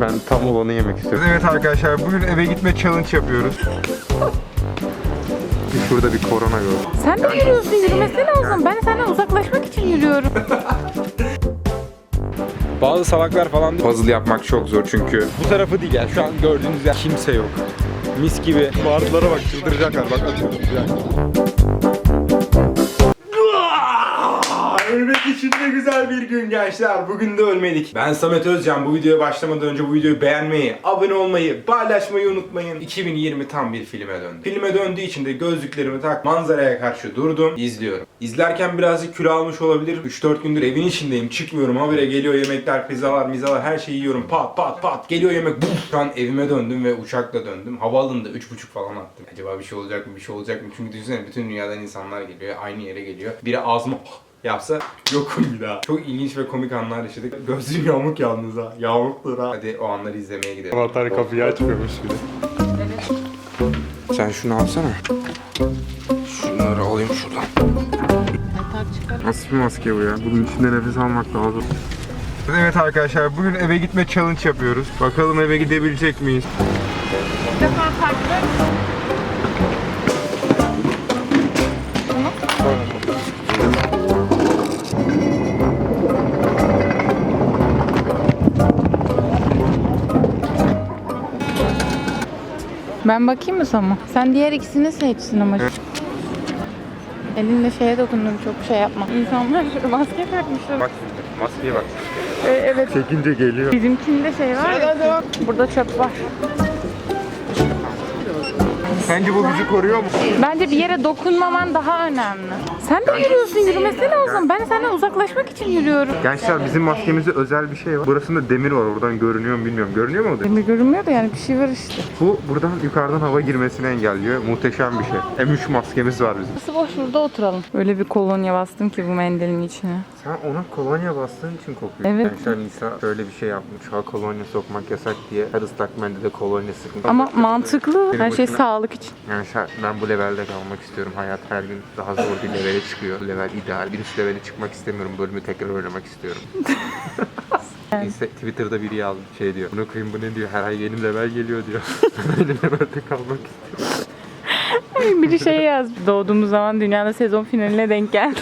Ben tam olanı yemek istiyorum. Evet arkadaşlar bugün eve gitme challenge yapıyoruz. Şurada bir korona gördüm. Sen de yürüyorsun, yürümesi lazım. Ben senden uzaklaşmak için yürüyorum. Bazı salaklar falan puzzle yapmak çok zor çünkü bu tarafı değil yani şu an gördüğünüz yer kimse yok. Mis gibi. Bağırtılara bak çıldıracaklar bak de güzel bir gün gençler. Bugün de ölmedik. Ben Samet Özcan. Bu videoya başlamadan önce bu videoyu beğenmeyi, abone olmayı, paylaşmayı unutmayın. 2020 tam bir filme döndü. Filme döndüğü için de gözlüklerimi tak, manzaraya karşı durdum, izliyorum. İzlerken birazcık kilo almış olabilir. 3-4 gündür evin içindeyim, çıkmıyorum. Habire geliyor yemekler, pizzalar, mizalar her şeyi yiyorum. Pat pat pat. Geliyor yemek. Buf. Şu an evime döndüm ve uçakla döndüm. Havaalanında 3,5 falan attım. Acaba bir şey olacak mı, bir şey olacak mı? Çünkü düşünsene bütün dünyadan insanlar geliyor. Aynı yere geliyor. Biri ağzıma yapsa yokum bir daha. Çok ilginç ve komik anlar yaşadık. Gözlüğüm yamuk yalnız ha. Yamuktur ha. Hadi o anları izlemeye gidelim. Anahtar kapıyı açmıyormuş bir Sen şunu alsana. Şunları alayım şuradan. Nasıl bir maske bu ya? Bunun içinde nefes almak lazım. Evet arkadaşlar bugün eve gitme challenge yapıyoruz. Bakalım eve gidebilecek miyiz? Bir defa farklı. Ben bakayım mı sana? Sen diğer ikisini seçsin ama. Elinle şeye dokundun çok şey yapma. İnsanlar maske takmışlar. Bak şimdi maskeye bak. Ee, evet. Çekince geliyor. Bizimkinde şey var ya. Burada çöp var. Sence bu bizi koruyor mu? Bence bir yere dokunmaman daha önemli. Sen de yürüyorsun, yürümesi lazım. Ben senden uzaklaşmak için yürüyorum. Gençler bizim maskemizde özel bir şey var. Burasında demir var oradan görünüyor mu bilmiyorum. Görünüyor mu o demir? Demir görünmüyor da yani bir şey var işte. Bu buradan yukarıdan hava girmesini engelliyor. Muhteşem bir şey. M3 maskemiz var bizim. Nasıl boş burada oturalım. Öyle bir kolonya bastım ki bu mendilin içine. Sen ona kolonya bastığın için kokuyor. Evet. Gençler Nisa şöyle bir şey yapmış. Ha kolonya sokmak yasak diye her ıslak mendile kolonya sıkın. Ama mantıklı. Her şey sağlık için. Gençler ben bu levelde kalmak istiyorum. Hayat her gün daha zor bir levele çıkıyor. Level ideal. Bir üst levele çıkmak istemiyorum. Bölümü tekrar oynamak istiyorum. Neyse Twitter'da biri yazdı şey diyor. Bunu koyayım bu ne diyor. Her ay yeni level geliyor diyor. aynı levelde kalmak istiyorum. Biri şey yaz. Doğduğumuz zaman dünyada sezon finaline denk geldi.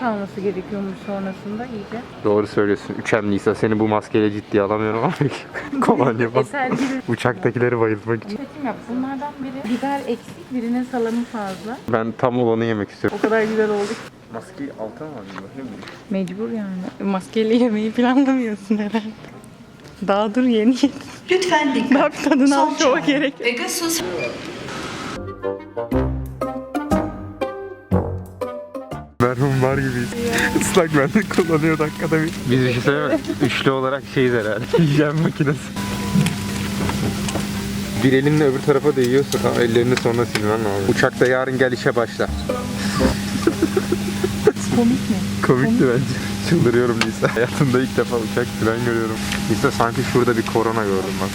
Kalması gerekiyormuş sonrasında iyice. Doğru söylüyorsun. Üçen Nisa seni bu maskeyle ciddiye alamıyorum ama kolonya bas. Eser gibi. Uçaktakileri bayıltmak için. Seçim yap. Bunlardan biri biber eksik, birinin salamı fazla. Ben tam olanı yemek istiyorum. O kadar güzel oldu ki. Maskeyi altına mı alayım? Mecbur yani. Maskeyle yemeği planlamıyorsun herhalde. Daha dur yeni yedin. Lütfen dikkat. Daha bir tadını al çağrı. gerek. Pegasus Merhum var gibiyiz. Islak mendil kullanıyor dakikada bir. Biz bir şey söyleme. Üçlü olarak şeyiz herhalde. Hijyen makinesi. Bir elinle öbür tarafa değiyorsa ha, ellerini sonra silmen lazım. Uçakta yarın gel işe başla. Komik mi? Komikti bence. Çıldırıyorum Nisa. Hayatımda ilk defa uçak falan görüyorum. Nisa sanki şurada bir korona gördüm bak.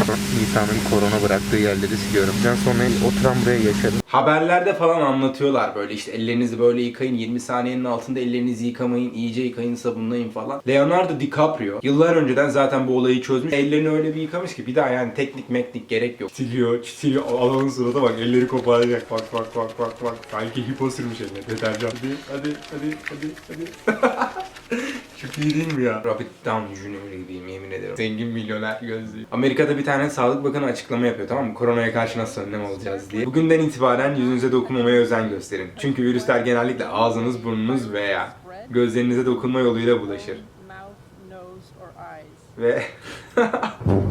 Nisa'nın korona bıraktığı yerleri siliyorum. Ben sonra oturan buraya yaşadım. Haberlerde falan anlatıyorlar böyle işte ellerinizi böyle yıkayın 20 saniyenin altında ellerinizi yıkamayın iyice yıkayın sabunlayın falan. Leonardo DiCaprio yıllar önceden zaten bu olayı çözmüş. Ellerini öyle bir yıkamış ki bir daha yani teknik meknik gerek yok. Siliyor, siliyor. Adamın surata bak elleri koparacak. Bak bak bak bak bak. Sanki hipo sürmüş eline. Deterjan. Hadi hadi hadi hadi hadi. Çok iyi değil mi ya? Robert Downey Jr. gibiyim yemin ederim. Zengin milyoner gözlüğü. Amerika'da bir tane sağlık bakanı açıklama yapıyor tamam mı? Koronaya karşı nasıl önlem alacağız diye. Bugünden itibaren yüzünüze dokunmamaya özen gösterin. Çünkü virüsler genellikle ağzınız, burnunuz veya gözlerinize dokunma yoluyla bulaşır. Ve...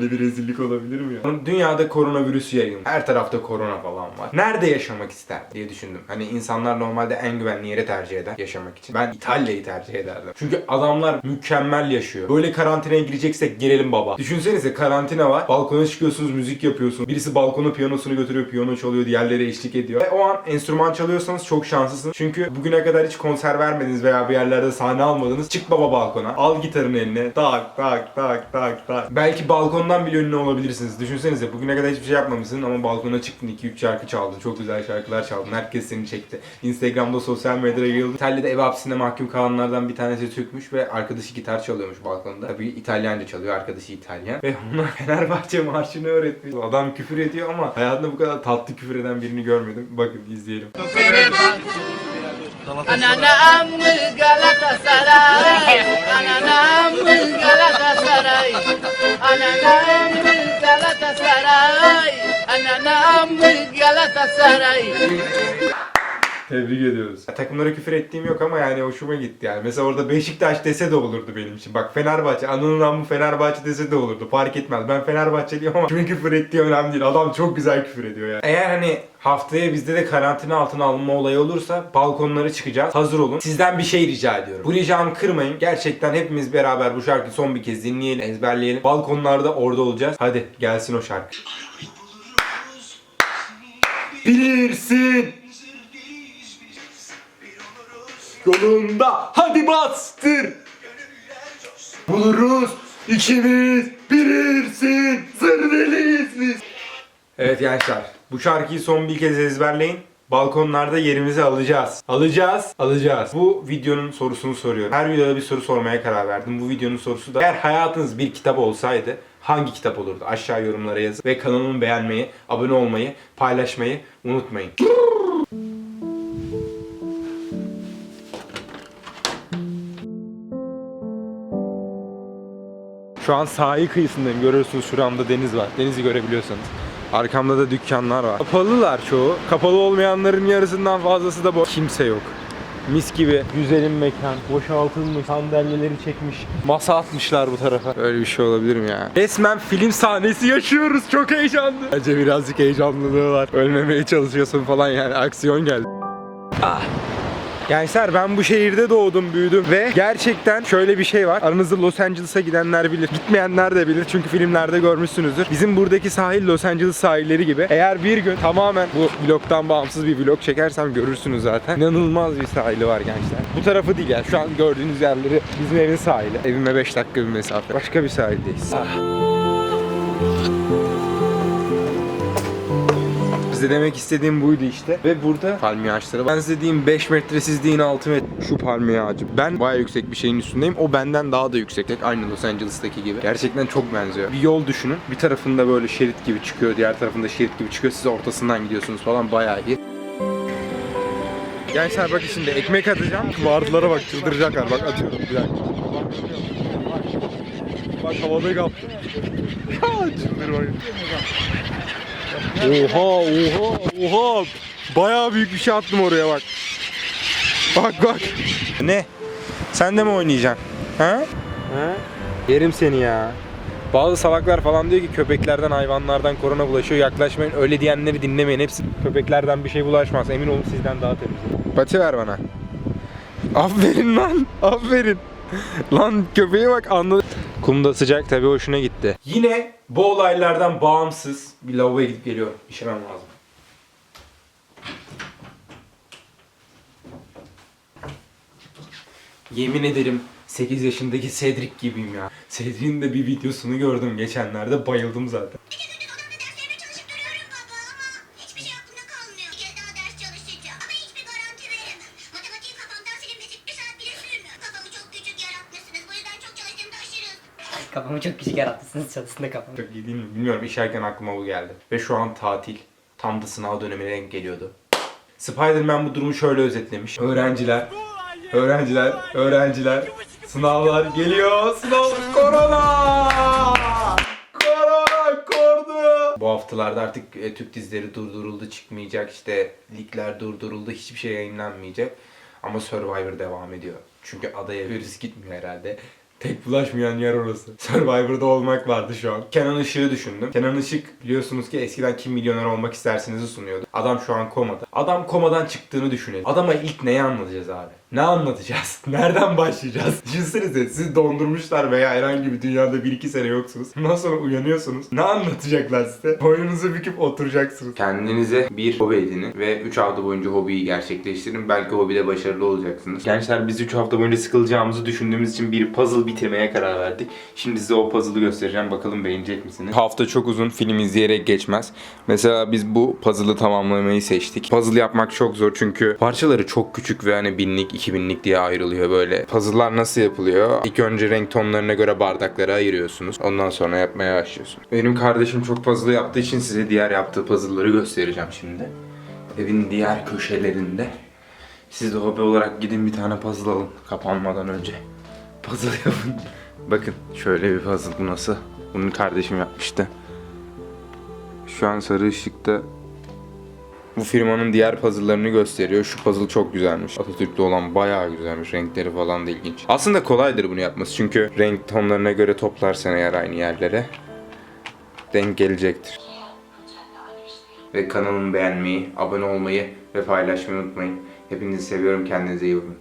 böyle bir rezillik olabilir mi ya? Dünyada koronavirüs yayın. Her tarafta korona falan var. Nerede yaşamak ister diye düşündüm. Hani insanlar normalde en güvenli yeri tercih eder yaşamak için. Ben İtalya'yı tercih ederdim. Çünkü adamlar mükemmel yaşıyor. Böyle karantinaya gireceksek girelim baba. Düşünsenize karantina var. Balkona çıkıyorsunuz müzik yapıyorsunuz. Birisi balkona piyanosunu götürüyor piyano çalıyor diğerleri eşlik ediyor. Ve o an enstrüman çalıyorsanız çok şanslısınız. Çünkü bugüne kadar hiç konser vermediniz veya bir yerlerde sahne almadınız. Çık baba balkona. Al gitarın eline. Tak tak tak tak tak. Belki balkondan balkondan bile ünlü olabilirsiniz. Düşünsenize bugüne kadar hiçbir şey yapmamışsın ama balkona çıktın 2-3 şarkı çaldın. Çok güzel şarkılar çaldın. Herkes seni çekti. Instagram'da sosyal medyada yayıldı. İtalya'da ev hapsine mahkum kalanlardan bir tanesi Türkmüş ve arkadaşı gitar çalıyormuş balkonda. Tabii İtalyanca çalıyor. Arkadaşı İtalyan. Ve ona Fenerbahçe marşını öğretmiş. Adam küfür ediyor ama hayatımda bu kadar tatlı küfür eden birini görmedim. Bakın izleyelim. Ananam Galatasaray Ananam Galatasaray Ananam Galatasaray Ananam Galatasaray Tebrik ediyoruz. Takımlara küfür ettiğim yok ama yani hoşuma gitti yani. Mesela orada Beşiktaş dese de olurdu benim için. Bak Fenerbahçe, Anıl'ın namı Fenerbahçe dese de olurdu. Fark etmez. Ben Fenerbahçeliyim ama kimin küfür ettiği önemli değil. Adam çok güzel küfür ediyor yani. Eğer hani haftaya bizde de karantina altına alınma olayı olursa balkonlara çıkacağız. Hazır olun. Sizden bir şey rica ediyorum. Bu ricamı kırmayın. Gerçekten hepimiz beraber bu şarkıyı son bir kez dinleyelim, ezberleyelim. Balkonlarda orada olacağız. Hadi gelsin o şarkı. Bilirsin. Yolunda hadi bastır. Buluruz ikimiz bilirsin sır deliyiz biz. Evet gençler bu şarkıyı son bir kez ezberleyin. Balkonlarda yerimizi alacağız. Alacağız, alacağız. Bu videonun sorusunu soruyorum. Her videoda bir soru sormaya karar verdim. Bu videonun sorusu da eğer hayatınız bir kitap olsaydı hangi kitap olurdu? Aşağı yorumlara yazın. Ve kanalımı beğenmeyi, abone olmayı, paylaşmayı unutmayın. Şu an sahil kıyısındayım. Görüyorsunuz şuramda deniz var. Denizi görebiliyorsanız. Arkamda da dükkanlar var. Kapalılar çoğu. Kapalı olmayanların yarısından fazlası da boş. Kimse yok. Mis gibi güzelim mekan. Boşaltılmış. Sandalyeleri çekmiş. Masa atmışlar bu tarafa. Öyle bir şey olabilir mi ya? Resmen film sahnesi yaşıyoruz. Çok heyecanlı. Bence birazcık heyecanlılığı var. Ölmemeye çalışıyorsun falan yani. Aksiyon geldi. Ah. Gençler ben bu şehirde doğdum, büyüdüm ve gerçekten şöyle bir şey var. Aranızda Los Angeles'a gidenler bilir. Gitmeyenler de bilir çünkü filmlerde görmüşsünüzdür. Bizim buradaki sahil Los Angeles sahilleri gibi. Eğer bir gün tamamen bu vlogtan bağımsız bir vlog çekersem görürsünüz zaten. İnanılmaz bir sahili var gençler. Bu tarafı değil yani. Şu an gördüğünüz yerleri bizim evin sahili. Evime 5 dakika bir mesafe. Başka bir sahildeyiz. Size demek istediğim buydu işte. Ve burada palmiye ağaçları var. Ben size diyeyim 5 metre siz deyin 6 metre. Şu palmiye ağacı. Ben bayağı yüksek bir şeyin üstündeyim. O benden daha da yüksek. Aynı Los Angeles'taki gibi. Gerçekten çok benziyor. Bir yol düşünün. Bir tarafında böyle şerit gibi çıkıyor. Diğer tarafında şerit gibi çıkıyor. Siz ortasından gidiyorsunuz falan. Bayağı iyi. Gençler bakın şimdi ekmek atacağım. Vardılara bak çıldıracaklar. Bak atıyorum bir dakika. Bak havada kaptım. Çıldırmayın. Oha oha oha. Bayağı büyük bir şey attım oraya bak. Bak bak. Ne? Sen de mi oynayacaksın? Ha? Ha? Yerim seni ya. Bazı salaklar falan diyor ki köpeklerden hayvanlardan korona bulaşıyor yaklaşmayın öyle diyenleri dinlemeyin hepsi köpeklerden bir şey bulaşmaz emin olun sizden daha temiz. Pati ver bana. Aferin lan aferin. Lan köpeğe bak anladı. Kumda sıcak tabii hoşuna gitti. Yine bu olaylardan bağımsız bir lavaboya gidip geliyorum. İşemem lazım. Yemin ederim 8 yaşındaki Cedric gibiyim ya. Cedric'in de bir videosunu gördüm geçenlerde bayıldım zaten. Kafamı çok küçük yarattınız çalışsın da kafamı. Çok iyi değil mi? Bilmiyorum işerken aklıma bu geldi. Ve şu an tatil. Tam da sınav dönemine denk geliyordu. Spider-Man bu durumu şöyle özetlemiş. Öğrenciler, öğrenciler, öğrenciler. Sınavlar geliyor. Sınav korona! Korona kordu. Bu haftalarda artık e, Türk dizileri durduruldu, çıkmayacak. İşte ligler durduruldu, hiçbir şey yayınlanmayacak. Ama Survivor devam ediyor. Çünkü adaya virüs gitmiyor herhalde. Tek bulaşmayan yer orası. Survivor'da olmak vardı şu an. Kenan Işık'ı düşündüm. Kenan Işık biliyorsunuz ki eskiden kim milyoner olmak istersenizi sunuyordu. Adam şu an komada. Adam komadan çıktığını düşünelim. Adama ilk neyi anlatacağız abi? Ne anlatacağız? Nereden başlayacağız? Düşünsenize sizi dondurmuşlar veya herhangi bir dünyada 1-2 sene yoksunuz. Ondan sonra uyanıyorsunuz. Ne anlatacaklar size? Boynunuzu büküp oturacaksınız. Kendinize bir hobi edinin ve 3 hafta boyunca hobiyi gerçekleştirin. Belki hobide başarılı olacaksınız. Gençler biz 3 hafta boyunca sıkılacağımızı düşündüğümüz için bir puzzle bitirmeye karar verdik. Şimdi size o puzzle'ı göstereceğim. Bakalım beğenecek misiniz? Hafta çok uzun. Film izleyerek geçmez. Mesela biz bu puzzle'ı tamamlamayı seçtik. Puzzle yapmak çok zor çünkü parçaları çok küçük ve hani binlik, iki binlik diye ayrılıyor böyle. Puzzle'lar nasıl yapılıyor? İlk önce renk tonlarına göre bardakları ayırıyorsunuz. Ondan sonra yapmaya başlıyorsunuz. Benim kardeşim çok puzzle yaptığı için size diğer yaptığı puzzle'ları göstereceğim şimdi. Evin diğer köşelerinde. Siz de hobi olarak gidin bir tane puzzle alın kapanmadan önce. Puzzle yapın. Bakın şöyle bir puzzle bu nasıl? Bunu kardeşim yapmıştı. Şu an sarı ışıkta bu firmanın diğer puzzle'larını gösteriyor. Şu puzzle çok güzelmiş. Atatürk'te olan bayağı güzelmiş. Renkleri falan da ilginç. Aslında kolaydır bunu yapması. Çünkü renk tonlarına göre toplarsan eğer aynı yerlere denk gelecektir. Ve kanalımı beğenmeyi, abone olmayı ve paylaşmayı unutmayın. Hepinizi seviyorum. Kendinize iyi bakın.